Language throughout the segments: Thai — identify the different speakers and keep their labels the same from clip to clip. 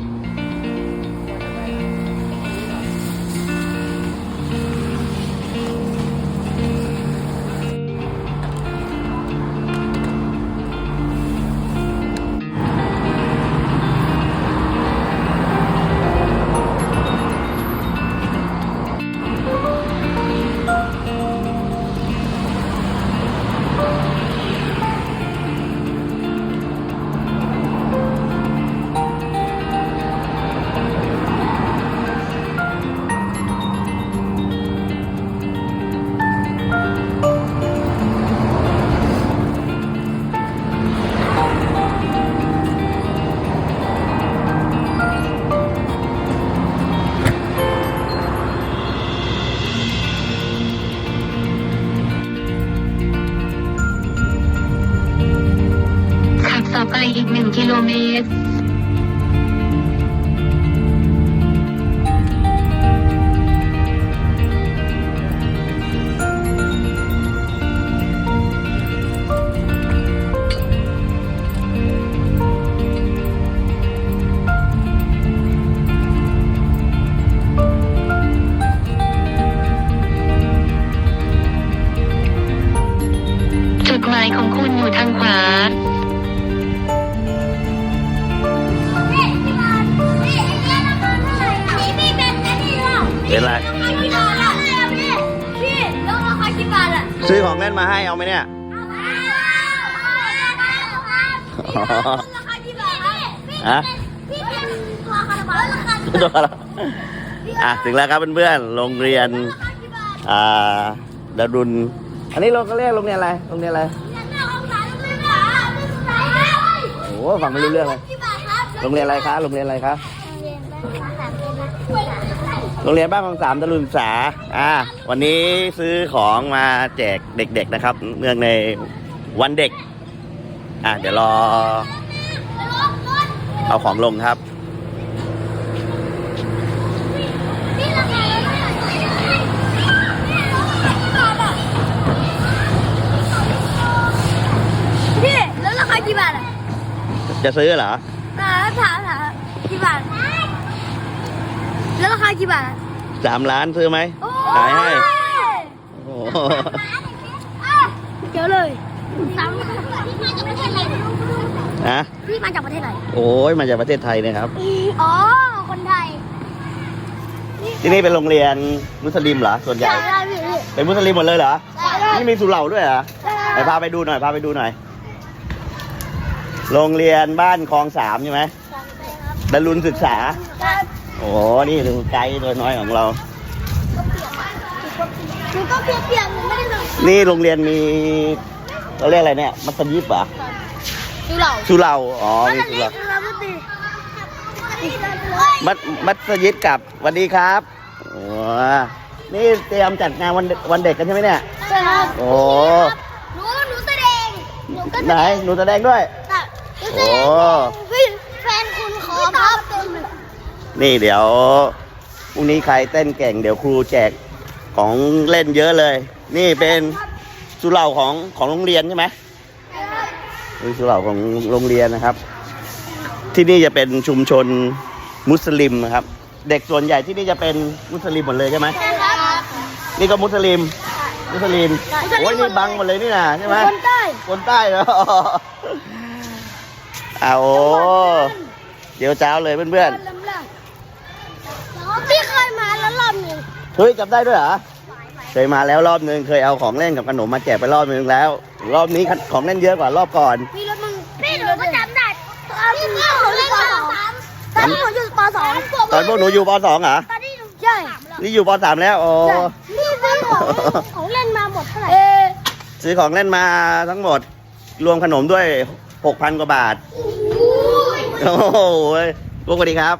Speaker 1: ขั หมายของคุณอยู่ทางขวา
Speaker 2: นี่พี่บอลนี่ไอ้เนี่ยราคาเท่าไหร่อะนี่พี่เป็นไอ้นี่หรอ
Speaker 3: เป็นไร
Speaker 2: ราคากี่บาทอะพี่พี่แล้วราคากี่บาทอะ
Speaker 3: ซื้อของเล่นมาให้เอาไหมเนี่ย
Speaker 2: เอาเอาเอาเอาราคากี่บาทอะพี่
Speaker 3: ฮะ
Speaker 2: พี่เป็นตัวคาราบาลราคากี่
Speaker 3: โด
Speaker 2: บาท
Speaker 3: นแล้วอะถึงแล้วครับเพื่อนๆ โรงเรียน
Speaker 2: ราคากี่บาท
Speaker 3: อ่าดารุน อันนี้เราก็เรียกโรงเรียนอะไร โรงเรียนอะไร
Speaker 2: เรียหน้าห้องสายโรงเรียนหา
Speaker 3: โอ้โหฟังไม่รู้เรื่องเลย โรงเรียนอะไรคะโรงเรียนอะไรคะ
Speaker 2: โรงเรียนบ้านสามเป็น
Speaker 3: โรงเรียนบ้านของสามดารุนศึกษาอ่า วันนี้ซื้อของมาแจกเด็กๆนะครับ เนื่องในวันเด็ก อะเดี๋ยวรอ เอาของลงครับ จะซื้อเหรอ
Speaker 2: ถามถามถามกี่บาท แล้วราคากี่บาทอะ
Speaker 3: สามล้านซื้อไหมขายให้โอ้โห
Speaker 2: เดี๋ยวเลยสามพี่มาจากประเทศไหน
Speaker 3: นะ
Speaker 2: พี่มาจากประเทศไหน
Speaker 3: โอ้ยมาจากประเทศไทยนะครับ
Speaker 2: อ๋อ คนไทย
Speaker 3: ที่นี่เป็นโรงเรียนมุสลิมเหรอ ส่วนใหญ่
Speaker 2: ใช่ได้พี่พี่
Speaker 3: เป็นมุสลิมหมดเลยเหรอ
Speaker 2: ได้
Speaker 3: นี่มีสุเหร่าด้วยเหรอไหนพาไปดูหน่อย พาไปดูหน่อย โรงเรียนบ้านคลองสามใช่ไหมดารุนศึกษา โอ้โหนี่ดูไกด์ตัวน้อยของเรา
Speaker 2: หนูก็เปียกๆหนูไม่ได้เลย
Speaker 3: นี่โรงเรียนมีเราเรียกอะไรเนี่ยมัสยิดเหรอ
Speaker 2: ดูเรา
Speaker 3: สุเหร่าอ๋อมีสุเหร่า
Speaker 2: เราไม่ตี
Speaker 3: มัสมัสยิดกับสวัสดีครับโอ้นี่เตรียมจัดงานวันเด็กวันเด็กกันใช่ไหมเนี่ย
Speaker 2: ใช่ครับ
Speaker 3: โอ้
Speaker 2: หนูหนูแสดงหนูก็
Speaker 3: ไหนหนูแสดงด้วย
Speaker 2: ค่ะหนูแส
Speaker 3: โอ้
Speaker 2: ดงพี่แฟนคุณขอพับเต็มเลย
Speaker 3: นี่เดี๋ยวพรุ่งนี้ใครเต้นเก่งเดี๋ยวครูแจกของเล่นเยอะเลย นี่เป็นสุเหร่าของของโรงเรียนใช่ไหมเป็นสุเหร่าของโรงเรียนนะครับ ที่นี่จะเป็นชุมชนมุสลิมนะครับ เด็กส่วนใหญ่ที่นี่จะเป็นมุสลิมหมดเลยใช่ไหม
Speaker 2: ใช่ครับ
Speaker 3: นี่ก็มุสลิม มุสลิมโอ้ยนี่บังหมดเลยนี่นะใช่ไหม
Speaker 2: คนใต้
Speaker 3: คนใต้เหรอ เอาโอ้เดี๋ยวเจ้าเลยเพื่อน
Speaker 2: ลำล่างพี่เคยมาแล้วรอบหนึ่ง
Speaker 3: ๆเฮ้ยจำได้ด้วยเหรอเคยมาแล้วรอบนึงเคยเอาของเล่นกับขนมมาแจกไปรอบนึงแล้ว รอบนี้ของเล่นเยอะกว่ารอบก่อน
Speaker 2: มีรถมึงพี่หนูก็จำได้ตอนที่หนูเล่นปสองตอนที่หนูอยู่ปสอง
Speaker 3: ตอนพวกหนูอยู่ป .2 เหรอ
Speaker 2: ตอนที่หนูใช่
Speaker 3: นี่อยู่ป .3 แล้วโอ้
Speaker 2: พี่ซื้อของของเล่นมาหมดเท่าไหร่
Speaker 3: ซื้อของเล่นมาทั้งหมดรวมขนมด้วย6,000กว่าบาท โอ้โหปุ๊กสวัสดีครับ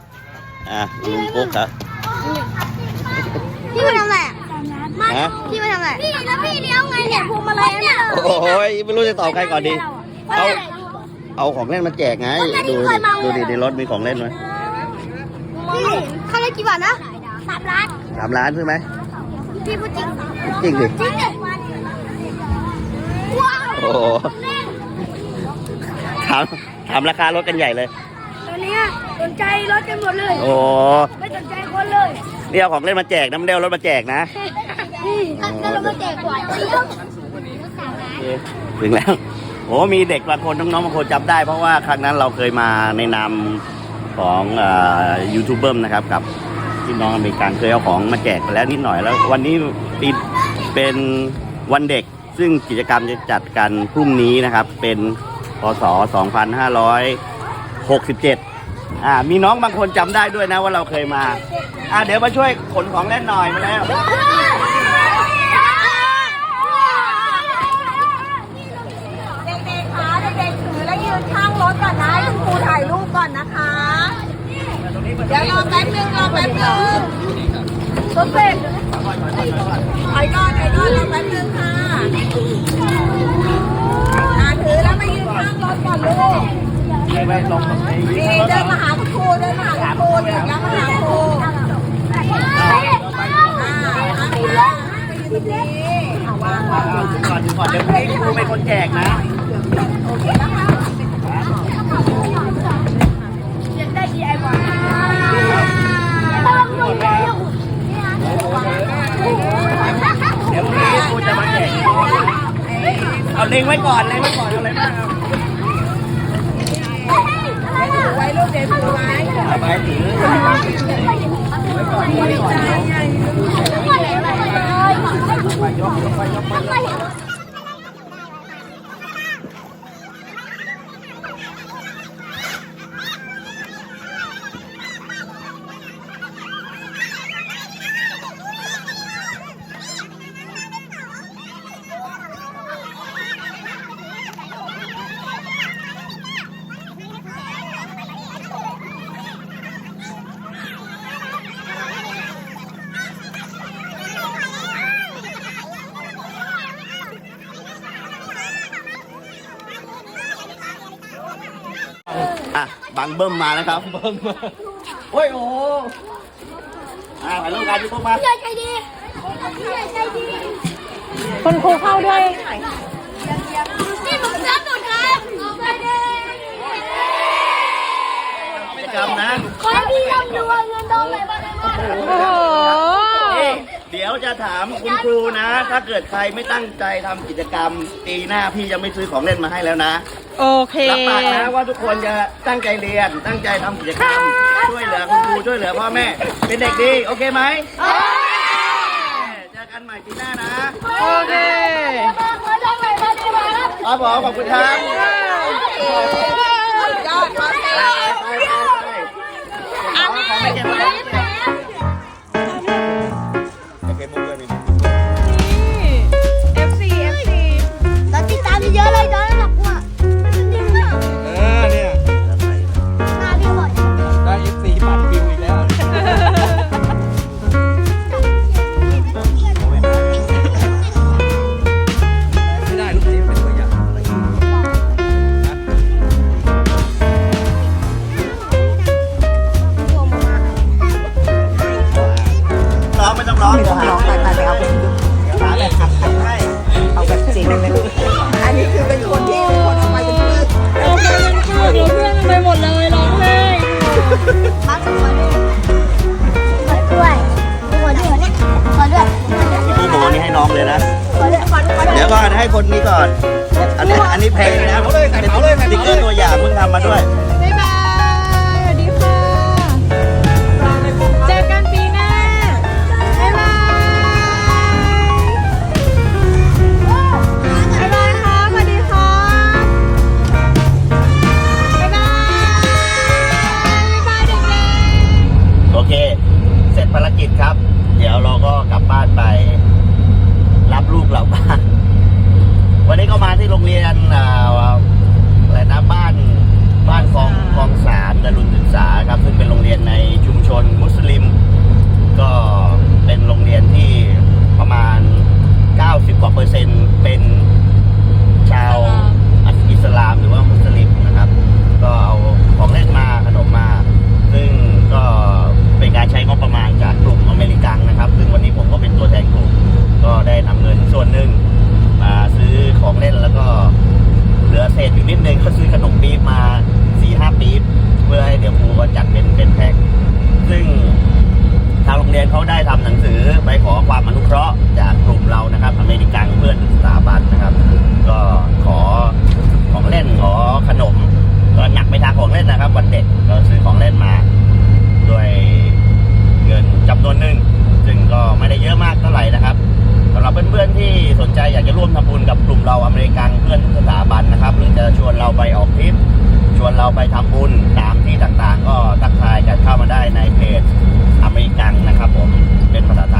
Speaker 3: อะลุงปุ๊กครับ
Speaker 2: พี่มาทำอะไรอะ
Speaker 3: ฮะ
Speaker 2: พี่มาทำอะไรพี่แล้วพี่เลี้ยวไงเนี่ยพวงมาลัยเนี่ย
Speaker 3: โอ้ยไม่รู้จะตอบใครก่อนดี เอา เอาของเล่นมาแจกไง ดูดิดูดิในรถมีของเล่นไหม
Speaker 2: พี่ค่าเล่นกี่บาทนะสามล้าน
Speaker 3: สามล้านใช่ไหม
Speaker 2: พี่พูดจริง
Speaker 3: จริงดิ
Speaker 2: จริงเลยว้าว
Speaker 3: โอ้โหถามถามราคารถกันใหญ่เลย
Speaker 2: ตอนนี้ สนใจรถกันหมดเลย
Speaker 3: โอ้
Speaker 2: ไม่สนใจคนเลย
Speaker 3: นี่เอาของเล่นมาแจกนะไม่ได้เอารถมาแจกนะ
Speaker 2: นี่ถ้าเรามาแจกก่อนเดี๋ยว
Speaker 3: ถึงแล้ว โอ้มีเด็กบางคนน้องๆบางคนจำได้ เพราะว่าครั้งนั้นเราเคยมาในนามของยูทูบเบอร์นะครับกับพี่น้องอเมริกันเคยเอาของมาแจกไปแล้วนิดหน่อยแล้ว วันนี้ปีเป็นวันเด็กซึ่งกิจกรรมจะจัดกันพรุ่งนี้นะครับ เป็นพศ 2567 อ่า มีน้องบางคนจำได้ด้วยนะว่าเราเคยมา อ่าเดี๋ยวมาช่วยขนของเล่นหน่อยมาแล้ว
Speaker 4: เด็กๆคะเด็กๆถือแล้วยืนข้างรถก่อนนะให้คุณครูถ่ายรูปก่อนนะคะ เดี๋ยวรอแป๊บนึงรอแป๊บนึงรถเสร็จถอยก่อนถอยก่อนรอแป๊บนึงค่ะอ่าถือแล้วมายืนข้างรถก่อนลูก
Speaker 3: ไม่ลงไป
Speaker 4: นี่เดินมาหาคุณครูเดินมาหาคุณครูเดินแล้วมาหาครูอ่าอ่าถือแล้วไปยืนตรงนี้เอาวางวาง
Speaker 3: ก่อนก่อนเดี๋ยวพี่ครูเป็นคนแจกนะ
Speaker 4: โอเคนะคะ
Speaker 2: อยากได้ DIY ต้องลงไป
Speaker 3: เดี๋ยวพรุ่ครูจะมาแจกเอาเล็งไว้ก่อนเล็งไว้ก่อนเอาอะไรบ้างเอา
Speaker 4: ถือไว้ลูกเดี๋ยวถือไว้
Speaker 3: เอา ไปถือ อะบังเบิ้มมาแล้วครับเบิ้มโอ้ยโอ้อ่าถ่ายรูปกันพี่พวกมา
Speaker 2: ใหญ่ใจดีใหญ่ใจดี
Speaker 4: คุณครูเข้าด้วย
Speaker 2: นี่ผมรับหมดครับใจดี
Speaker 3: กิจกรรมนะ
Speaker 2: ขอให้พี่ร่ำรวยเงินทองไหลมาเทมา
Speaker 4: โอ้โห
Speaker 3: นี่เดี๋ยวจะถามคุณครูนะ ถ้าเกิดใครไม่ตั้งใจทำกิจกรรมปีหน้าพี่จะไม่ซื้อของเล่นมาให้แล้วนะ
Speaker 4: โอเค
Speaker 3: รับปากนะว่าทุกคนจะตั้งใจเรียน ตั้งใจทำกิจกรรม ช่วยเหลือคุณครูช่วยเหลือพ่อแม่ เป็นเด็กดี โอเคไหมเจอกันใหม่ปีหน้านะ
Speaker 4: โอเค
Speaker 2: มาเงินทองไหลมาเทมาครับ
Speaker 3: ครับผมขอบคุณครับ
Speaker 4: สุดยอดมาก
Speaker 3: ไปไปไปไปเอาของไม่เก็บไว้ เล
Speaker 2: ยนะหัวด้วยหัวด้วย
Speaker 3: เดี๋ยวก่อนให้คนนี้ก่อน อันนี้อันนี้เพลงนะเป็นสติ๊กเกอร์ตัวอย่างเพิ่งทำมาด้วย
Speaker 4: บ๊ายบาย สวัสดีค่ะ เจอกันปีหน้า บ๊ายบาย บ๊ายบายค่ะ สวัสดีค่ะ บ๊ายบาย บ๊ายบายเด็กๆ
Speaker 3: โอเค เสร็จภารกิจครับ เดี๋ยวเราก็กลับบ้านไปรับลูก เราบ้านวันนี้ก็มาที่โรงเรียนอ่าอะไรนะบ้านบ้านคลองคลองสามดารุณศึกษาครับ ซึ่งเป็นโรงเรียนในชุมชนมุสลิม ก็เป็นโรงเรียนที่ประมาณ 90 กว่าเปอร์เซ็นต์เป็นชาวอิสลามหรือว่ามุสลิมนะครับ ก็เอาของเล่นมาขนมมา ซึ่งก็เป็นการใช้งบประมาณจากกลุ่มอเมริกันนะครับ ซึ่งวันนี้ผมก็เป็นตัวแทนกลุ่ม ก็ได้นำเงินส่วนหนึ่งมาซื้อของเล่นแล้วก็เหลือ เศษอยู่นิดนึงก็ซื้อขนมปี๊บมาสี่ห้าปี๊บเพื่อให้เดี๋ยวครูก็จัดเป็นเป็นแพ็คเขาได้ทำหนังสือไปขอความอนุเคราะห์จากกลุ่มเรานะครับ อเมริกันเพื่อนสถาบันนะครับ ก็ขอของเล่นขอขนม ก็หนักไปทางของเล่นนะครับ วันเด็กก็ซื้อของเล่นมาด้วยเงินจำนวนหนึ่งซึ่งก็ไม่ได้เยอะมากเท่าไหร่นะครับสำหรับเพื่อนๆที่สนใจอยากจะร่วมทำบุญกับกลุ่มเราอเมริกันเพื่อนสถาบันนะครับ หรือจะชวนเราไปออกทริป วนเราไปทำบุญตามที่ต่างๆ ก็ทักทายกันเข้ามาได้ในเพจอเมริกันนะครับผมเป็นภาษาไทย